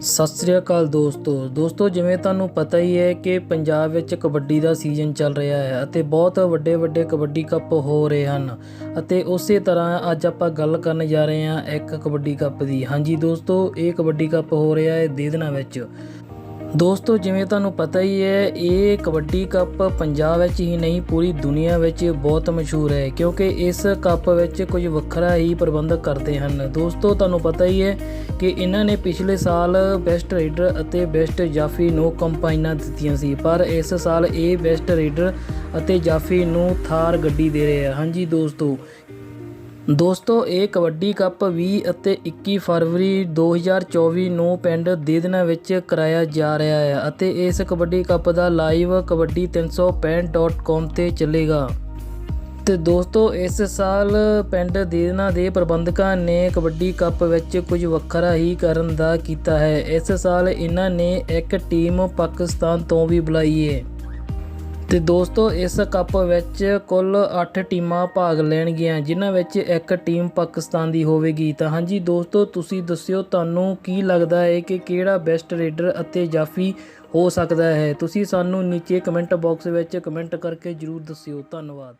ਸਤਿ ਸ੍ਰੀ ਅਕਾਲ ਦੋਸਤੋ। ਦੋਸਤੋ, ਜਿਵੇਂ ਤੁਹਾਨੂੰ ਪਤਾ ਹੀ ਹੈ ਕਿ ਪੰਜਾਬ ਵਿੱਚ ਕਬੱਡੀ ਦਾ ਸੀਜ਼ਨ ਚੱਲ ਰਿਹਾ ਹੈ ਅਤੇ ਬਹੁਤ ਵੱਡੇ ਵੱਡੇ ਕਬੱਡੀ ਕੱਪ ਹੋ ਰਹੇ ਹਨ ਅਤੇ ਉਸੇ ਤਰ੍ਹਾਂ ਅੱਜ ਆਪਾਂ ਗੱਲ ਕਰਨ ਜਾ ਰਹੇ ਹਾਂ ਇੱਕ ਕਬੱਡੀ ਕੱਪ ਦੀ। ਹਾਂਜੀ ਦੋਸਤੋ, ਇਹ ਕਬੱਡੀ ਕੱਪ ਹੋ ਰਿਹਾ ਹੈ ਦੇਦਨਾ ਵਿੱਚ। ਦੋਸਤੋ, ਜਿਵੇਂ ਤੁਹਾਨੂੰ ਪਤਾ ਹੀ ਹੈ, ਇਹ ਕਬੱਡੀ ਕੱਪ ਪੰਜਾਬ ਵਿੱਚ ਹੀ ਨਹੀਂ, ਪੂਰੀ ਦੁਨੀਆ ਵਿੱਚ ਬਹੁਤ ਮਸ਼ਹੂਰ ਹੈ, ਕਿਉਂਕਿ ਇਸ ਕੱਪ ਵਿੱਚ ਕੁਝ ਵੱਖਰਾ ਹੀ ਪ੍ਰਬੰਧ ਕਰਦੇ ਹਨ। ਦੋਸਤੋ, ਤੁਹਾਨੂੰ ਪਤਾ ਹੀ ਹੈ ਕਿ ਇਹਨਾਂ ਨੇ ਪਿਛਲੇ ਸਾਲ ਬੈਸਟ ਰੇਡਰ ਅਤੇ ਬੈਸਟ ਜਾਫੀ ਨੂੰ ਕੰਪਾਈਨਾਂ ਦਿੱਤੀਆਂ ਸੀ, ਪਰ ਇਸ ਸਾਲ ਇਹ ਬੈਸਟ ਰੇਡਰ ਅਤੇ ਜਾਫੀ ਨੂੰ ਥਾਰ ਗੱਡੀ ਦੇ ਰਹੇ ਆ। ਹਾਂਜੀ, ਦੋਸਤੋ ਦੋਸਤੋ, ਇਹ ਕਬੱਡੀ ਕੱਪ 20 ਅਤੇ 21 ਫਰਵਰੀ 2024 ਨੂੰ ਪਿੰਡ ਦੇਦਨਾ ਵਿੱਚ ਕਰਾਇਆ ਜਾ ਰਿਹਾ ਹੈ ਅਤੇ ਇਸ ਕਬੱਡੀ ਕੱਪ ਦਾ ਲਾਈਵ ਕਬੱਡੀ 365.com ਤੇ ਚੱਲੇਗਾ। ਤੇ ਦੋਸਤੋ, ਇਸ ਸਾਲ ਪਿੰਡ ਦੇਦਨਾ ਦੇ ਪ੍ਰਬੰਧਕਾਂ ਨੇ ਕਬੱਡੀ ਕੱਪ ਵਿੱਚ ਕੁਝ ਵੱਖਰਾ ਹੀ ਕਰਨ ਦਾ ਕੀਤਾ ਹੈ। ਇਸ ਸਾਲ ਇਹਨਾਂ ਨੇ ਇੱਕ ਟੀਮ ਪਾਕਿਸਤਾਨ ਤੋਂ ਵੀ ਬੁਲਾਈ ਹੈ ਤੇ ਦੋਸਤੋ, ਇਸ ਕੱਪ ਵਿੱਚ ਕੁੱਲ 8 ਟੀਮਾਂ ਭਾਗ ਲੈਣਗੀਆਂ, ਜਿਨ੍ਹਾਂ ਵਿੱਚ ਇੱਕ ਟੀਮ ਪਾਕਿਸਤਾਨ ਦੀ ਹੋਵੇਗੀ। ਤਾਂ ਹਾਂਜੀ ਦੋਸਤੋ, ਤੁਸੀਂ ਦੱਸਿਓ, ਤੁਹਾਨੂੰ ਕੀ ਲੱਗਦਾ ਹੈ ਕਿ ਕਿਹੜਾ ਬੈਸਟ ਰੇਡਰ ਅਤੇ ਜਾਫੀ ਹੋ ਸਕਦਾ ਹੈ? ਤੁਸੀਂ ਸਾਨੂੰ ਨੀਚੇ ਕਮੈਂਟ ਬਾਕਸ ਵਿੱਚ ਕਮੈਂਟ ਕਰਕੇ ਜਰੂਰ ਦੱਸਿਓ। ਧੰਨਵਾਦ।